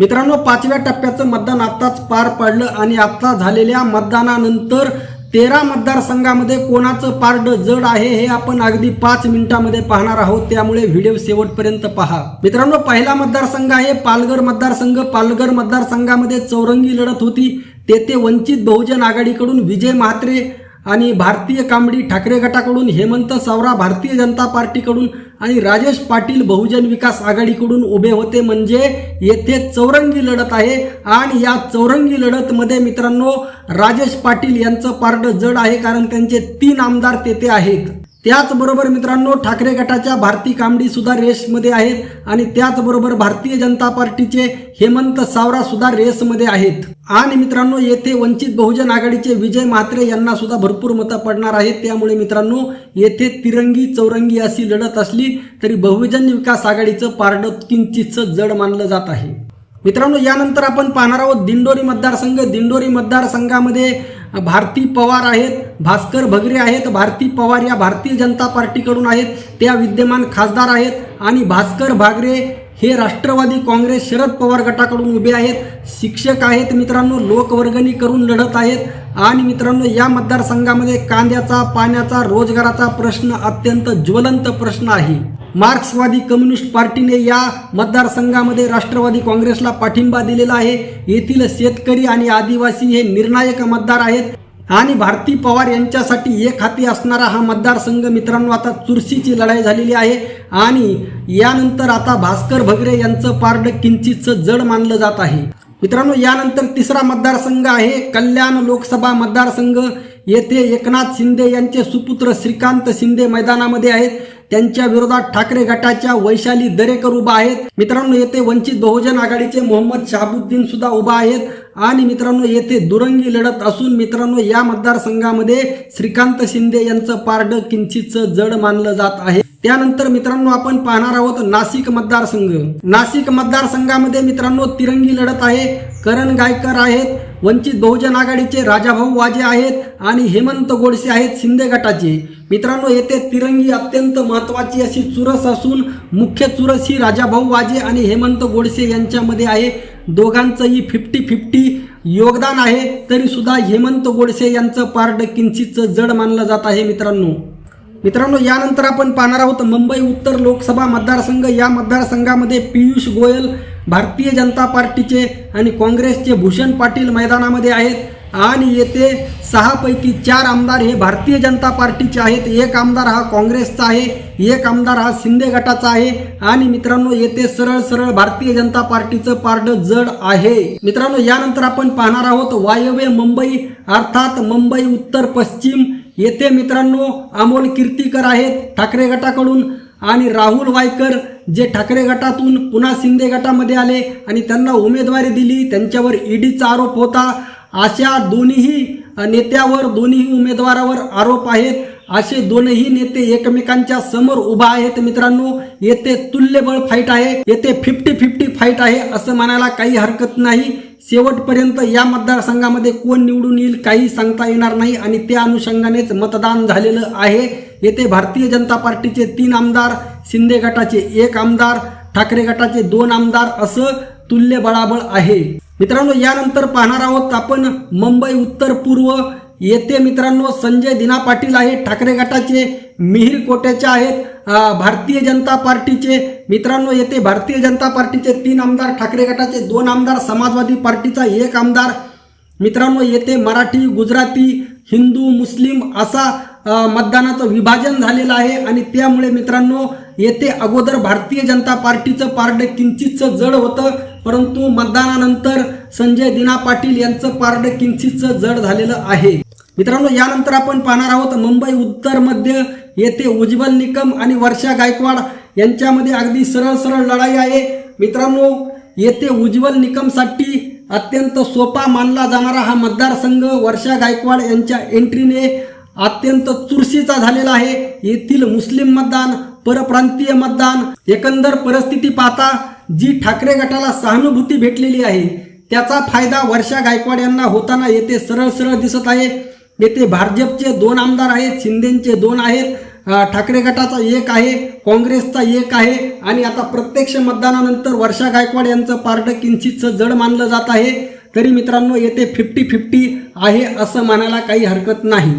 मित्रांनो पाचव्या टप्प्याचं मतदान आत्ताच पार पडलं आणि आता झालेल्या मतदानानंतर तेरा मतदारसंघामध्ये कोणाचं पारड जड आहे हे आपण अगदी पाच मिनिटांमध्ये पाहणार आहोत. त्यामुळे व्हिडिओ शेवटपर्यंत पहा. मित्रांनो पहिला मतदारसंघ आहे पालघर मतदारसंघ. पालघर मतदारसंघामध्ये चौरंगी लढत होती. तेथे वंचित बहुजन आघाडीकडून विजय म्हात्रे आणि भारतीय कांबडी ठाकरे गटाकडून हेमंत सावरा भारतीय जनता पार्टीकडून आणि राजेश पाटील बहुजन विकास आघाडीकडून उभे होते म्हणजे येथे चौरंगी लढत आहे. आणि या चौरंगी लढतमध्ये मित्रांनो राजेश पाटील यांचं पारडं जड आहे कारण त्यांचे तीन आमदार तेथे आहेत. त्याचबरोबर मित्रांनो ठाकरे गटाच्या भारती कांबडी सुद्धा रेसमध्ये आहेत आणि त्याचबरोबर भारतीय जनता पार्टीचे हेमंत सावरा सुद्धा रेसमध्ये आहेत. आणि मित्रांनो येथे वंचित बहुजन आघाडीचे विजय म्हात्रे यांना सुद्धा भरपूर मतं पडणार आहेत. त्यामुळे मित्रांनो येथे तिरंगी चौरंगी अशी लढत असली तरी बहुजन विकास आघाडीचं पारड किंचितचं जड मानलं जात आहे. मित्रांनो यानंतर आपण पाहणार आहोत दिंडोरी मतदारसंघ. दिंडोरी मतदारसंघामध्ये भारती पवार आहेत भास्कर भगरे आहेत भारती पवार या भारतीय जनता पार्टीकडून आहेत त्या विद्यमान खासदार आहेत आणि भास्कर भागरे हे राष्ट्रवादी काँग्रेस शरद पवार गटाकडून उभे आहेत शिक्षक आहेत मित्रांनो लोकवर्गणी करून लढत आहेत आणि मित्रांनो या मतदारसंघामध्ये कांद्याचा पाण्याचा रोजगाराचा प्रश्न अत्यंत ज्वलंत प्रश्न आहे. मार्क्सवादी कम्युनिस्ट पार्टीने या मतदारसंघामध्ये राष्ट्रवादी काँग्रेसला पाठिंबा दिलेला आहे. येथील शेतकरी आणि आदिवासी हे निर्णायक मतदार आहेत. आणि भारती पवार यांच्यासाठी एक हाती असणारा हा मतदारसंघ मित्रांनो आता चुरशीची लढाई झालेली आहे. आणि यानंतर आता भास्कर भगरे यांचं पारड किंचितचं जड मानलं जात आहे. मित्रांनो यानंतर तिसरा मतदारसंघ आहे. कल्याण लोकसभा मतदारसंघ. येथे एकनाथ शिंदे यांचे सुपुत्र श्रीकांत शिंदे मैदानामध्ये आहेत. त्यांच्या विरोधात ठाकरे गटाच्या वैशाली दरेकर उभा आहेत. मित्रांनो येथे वंचित बहुजन आघाडीचे मोहम्मद शहाबुद्दीन सुद्धा उभा आहेत. आणि मित्रांनो येथे दुरंगी लढत असून मित्रांनो या मतदारसंघामध्ये श्रीकांत शिंदे यांचं पारड किंचितचं जड मानलं जात आहे. त्यानंतर मित्रांनो आपण पाहणार आहोत नाशिक मतदारसंघ. नाशिक मतदारसंघामध्ये मित्रांनो तिरंगी लढत आहे. करण गायकर आहेत वंचित बहुजन आघाडीचे राजाभाऊ वाजे आहेत आणि हेमंत गोडसे आहेत शिंदे गटाचे. मित्रांनो येथे तिरंगी अत्यंत महत्वाची अशी चुरस असून मुख्य चुरस ही राजाभाऊ वाजे आणि हेमंत गोडसे यांच्यामध्ये आहे. दोघांचंही फिफ्टी फिफ्टी योगदान आहे. तरीसुद्धा हेमंत गोडसे यांचं पारड किंचितचं जड मानलं जात आहे मित्रांनो. मित्रांनो यानंतर आपण पाहणार आहोत मुंबई उत्तर लोकसभा मतदारसंघ. या मतदारसंघामध्ये पियुष गोयल भारतीय जनता पार्टीचे आणि काँग्रेसचे भूषण पाटील मैदानामध्ये आहेत. आणि येथे सहापैकी चार आमदार हे भारतीय जनता पार्टीचे आहेत. एक आमदार हा काँग्रेसचा आहे एक आमदार हा शिंदे गटाचा आहे. आणि मित्रांनो येथे सरळ सरळ भारतीय जनता पार्टीचं पारड जड आहे. मित्रांनो यानंतर आपण पाहणार आहोत वायव्य मुंबई अर्थात मुंबई उत्तर पश्चिम. येथे मित्रांनो अमोल कीर्तीकर आहेत ठाकरे गटाकडून आणि राहुल वायकर जे ठाकरे गटातून पुन्हा शिंदे गटामध्ये आले आणि त्यांना उमेदवारी दिली. त्यांच्यावर ईडीचा आरोप होता. अशा दोन्ही नेत्यावर दोन्ही उमेदवारावर आरोप आहेत. असे दोनही नेते एकमेकांच्या समोर उभा आहेत. मित्रांनो येथे तुल्यबळ फाईट आहे. येथे फिफ्टी फिफ्टी फाईट आहे असं म्हणायला काही हरकत नाही. शेवटपर्यंत या मतदारसंघामध्ये कोण निवडून येईल काही सांगता येणार नाही आणि त्या अनुषंगानेच मतदान झालेलं आहे. येथे भारतीय जनता पार्टीचे तीन आमदार शिंदे गटाचे एक आमदार ठाकरे गटाचे दोन आमदार असं तुल्य बळाबळ आहे. मित्रांनो यानंतर पाहणार आहोत आपण मुंबई उत्तर पूर्व येथे मित्रांनो संजय दिना पाटील आहेत ठाकरे गटाचे मिहीर कोट्याचे आहेत भारतीय जनता पार्टीचे. मित्रांनो येथे भारतीय जनता पार्टीचे तीन आमदार ठाकरे गटाचे दोन आमदार समाजवादी पार्टीचा एक आमदार. मित्रांनो येथे मराठी गुजराती हिंदू मुस्लिम असा मतदानाचं विभाजन झालेलं आहे आणि त्यामुळे मित्रांनो येथे अगोदर भारतीय जनता पार्टीचं पारड किंचितचं जड होतं परंतु मतदानानंतर संजय दिना पाटील यांचं पारड किंचितचं जड झालेलं आहे. मित्रांनो यानंतर आपण पाहणार आहोत मुंबई उत्तर मध्य येथे उज्ज्वल निकम आणि वर्षा गायकवाड यांच्यामध्ये अगदी सरळ सरळ लढाई आहे. मित्रांनो येथे उज्ज्वल निकमसाठी अत्यंत सोपा मानला जाणारा हा मतदारसंघ वर्षा गायकवाड यांच्या एंट्रीने अत्यंत चुरशीचा झालेला आहे. येथील मुस्लिम मतदान परप्रांतीय मतदान एकंदर परिस्थिती पाहता जी ठाकरे गटाला सहानुभूती भेटलेली आहे. त्याचा फायदा वर्षा गायकवाड यांना होताना येथे सरळ सरळ दिसत आहे. येथे भाजपचे दोन आमदार आहेत शिंदेचे दोन आहेत ठाकरे गटाचा एक आहे काँग्रेसचा एक आहे आणि आता प्रत्यक्ष मतदानानंतर वर्षा गायकवाड यांचं पार्ट किंचितचं जड मानलं जात आहे. तरी मित्रांनो येथे फिफ्टी फिफ्टी आहे असं म्हणायला काही हरकत नाही.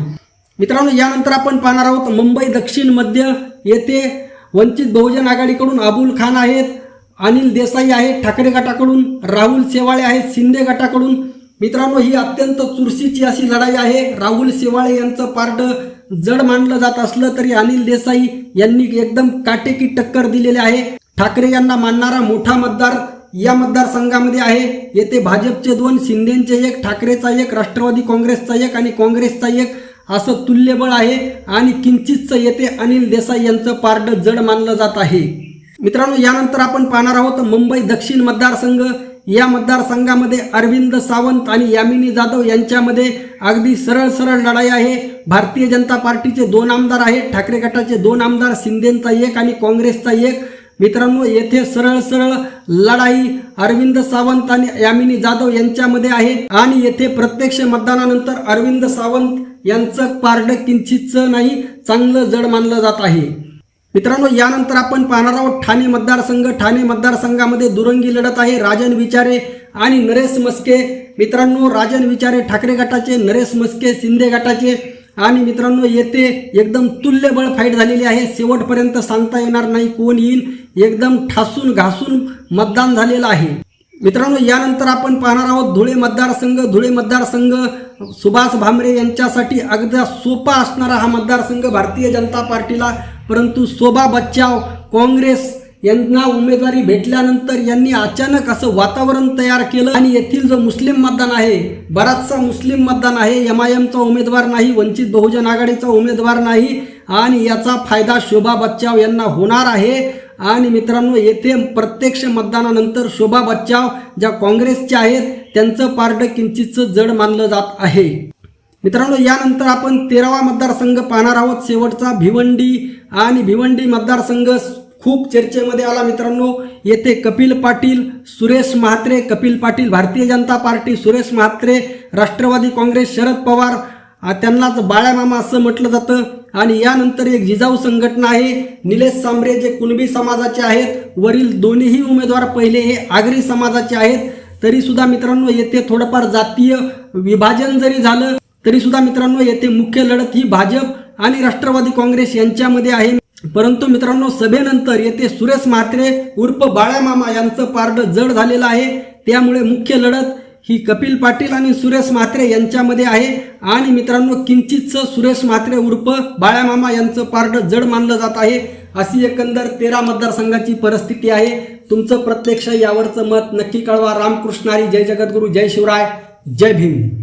मित्रांनो यानंतर आपण पाहणार आहोत मुंबई दक्षिण मध्य येथे वंचित बहुजन आघाडीकडून अबुल खान आहेत अनिल देसाई आहेत ठाकरे गटाकडून राहुल शेवाळे आहेत शिंदे गटाकडून मित्रांनो ही अत्यंत चुरशीची अशी लढाई आहे. राहुल शेवाळे यांचं पारड जड मानलं जात असलं तरी अनिल देसाई यांनी एकदम काटेकी टक्कर दिलेली आहे. ठाकरे यांना मानणारा मोठा मतदार या मतदारसंघामध्ये आहे. येथे भाजपचे दोन शिंदेचे एक ठाकरेचा एक राष्ट्रवादी काँग्रेसचा एक आणि काँग्रेसचा एक असं तुल्यबळ आहे. आणि किंचितचं येथे अनिल देसाई यांचं पारड जड मानलं जात आहे. मित्रांनो यानंतर आपण पाहणार आहोत मुंबई दक्षिण मतदारसंघ. या मतदारसंघामध्ये अरविंद सावंत आणि यामिनी जाधव यांच्यामध्ये अगदी सरळ सरळ लढाई आहे. भारतीय जनता पार्टीचे दोन आमदार आहेत. ठाकरे गटाचे दोन आमदार शिंदेचा एक आणि काँग्रेसचा एक. मित्रांनो येथे सरळ सरळ लढाई अरविंद सावंत आणि यामिनी जाधव यांच्यामध्ये आहे. आणि येथे प्रत्यक्ष मतदानानंतर अरविंद सावंत यांचं पारडं किंचितचं नाही चांगलं जड मानलं जात आहे. मित्रांनो यानंतर आपण पाहणार आहोत ठाणे मतदारसंघ. ठाणे मतदारसंघामध्ये दुरंगी लढत आहे. राजन विचारे आणि नरेश मस्के. मित्रांनो राजन विचारे ठाकरे गटाचे नरेश मस्के शिंदे गटाचे. आणि मित्रांनो येथे एकदम तुल्यबळ फाईट झालेली आहे. शेवटपर्यंत सांगता येणार नाही कोण येईल. एकदम ठासून घासून मतदान झालेलं आहे. मित्रांनो यानंतर आपण पाहणार आहोत धुळे मतदारसंघ धुळे मतदारसंघ सुभाष भामरे यांच्यासाठी अगदी सोपा असणारा हा मतदारसंघ भारतीय जनता पार्टीला. परंतु शोभा बच्चाव काँग्रेस यांना उमेदवारी भेटल्यानंतर यांनी अचानक असं वातावरण तयार केलं आणि येथील जो मुस्लिम मतदान आहे बराचसा मुस्लिम मतदान आहे एम आय एमचा उमेदवार नाही वंचित बहुजन आघाडीचा उमेदवार नाही आणि याचा फायदा शोभा बच्चाव यांना होणार आहे. आणि मित्रांनो येथे प्रत्यक्ष मतदानानंतर शोभा बच्चाव ज्या काँग्रेसच्या आहेत त्यांचं पारडं किंचितचं जड मानलं जात आहे. मित्रांनो यानंतर आपण तेरावा मतदारसंघ पाहणार आहोत. शेवटचा भिवंडी आणि भिवंडी मतदारसंघ खूप चर्चेमध्ये आला मित्रांनो. येथे कपिल पाटील सुरेश म्हात्रे कपिल पाटील भारतीय जनता पार्टी सुरेश म्हात्रे राष्ट्रवादी काँग्रेस शरद पवार त्यांनाच बाळ्यामामा असं म्हटलं जातं. आणि यानंतर एक जिजाऊ संघटना आहे. निलेश सांबरे जे कुणबी समाजाचे आहेत वरील दोन्हीही उमेदवार पहिले हे आगरी समाजाचे आहेत. तरी सुद्धा मित्रांनो येथे थोडंफार जातीय विभाजन जरी झालं तरी सुद्धा मित्रांनो येथे मुख्य लढत ही भाजप आणि राष्ट्रवादी काँग्रेस यांच्यामध्ये आहे. परंतु मित्रांनो सभेनंतर येथे सुरेश म्हात्रे उर्फ बाळामामा यांचं पारडं जड झालेलं आहे. त्यामुळे मुख्य लढत ही कपिल पाटील आणि सुरेश म्हात्रे यांच्यामध्ये आहे. आणि मित्रांनो किंचितचं सुरेश म्हात्रे उर्फ बाळ्यामामा यांचं पारडं जड मानलं जात आहे. अशी एकंदर तेरा मतदारसंघाची परिस्थिती आहे. तुमचं प्रत्यक्ष यावरचं मत नक्की कळवा. रामकृष्णारी जय जगद्गुरू जय शिवराय जय भीम.